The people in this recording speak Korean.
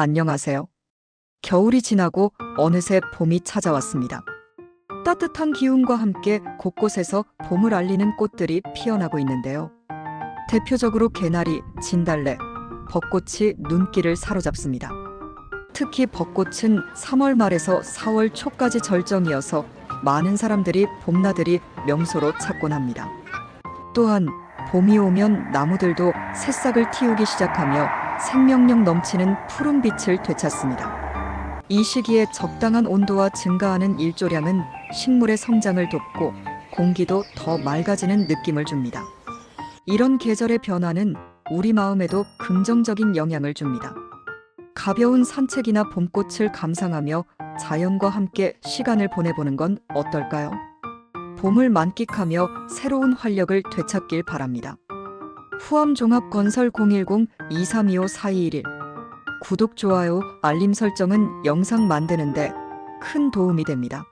안녕하세요. 겨울이 지나고 어느새 봄이 찾아왔습니다. 따뜻한 기운과 함께 곳곳에서 봄을 알리는 꽃들이 피어나고 있는데요. 대표적으로 개나리, 진달래, 벚꽃이 눈길을 사로잡습니다. 특히 벚꽃은 3월 말에서 4월 초까지 절정이어서 많은 사람들이 봄나들이 명소로 찾곤 합니다. 또한 봄이 오면 나무들도 새싹을 틔우기 시작하며 생명력 넘치는 푸른 빛을 되찾습니다. 이 시기에 적당한 온도와 증가하는 일조량은 식물의 성장을 돕고 공기도 더 맑아지는 느낌을 줍니다. 이런 계절의 변화는 우리 마음에도 긍정적인 영향을 줍니다. 가벼운 산책이나 봄꽃을 감상하며 자연과 함께 시간을 보내보는 건 어떨까요? 봄을 만끽하며 새로운 활력을 되찾길 바랍니다. 후암종합건설 010-2325-4211 구독, 좋아요, 알림 설정은 영상 만드는데 큰 도움이 됩니다.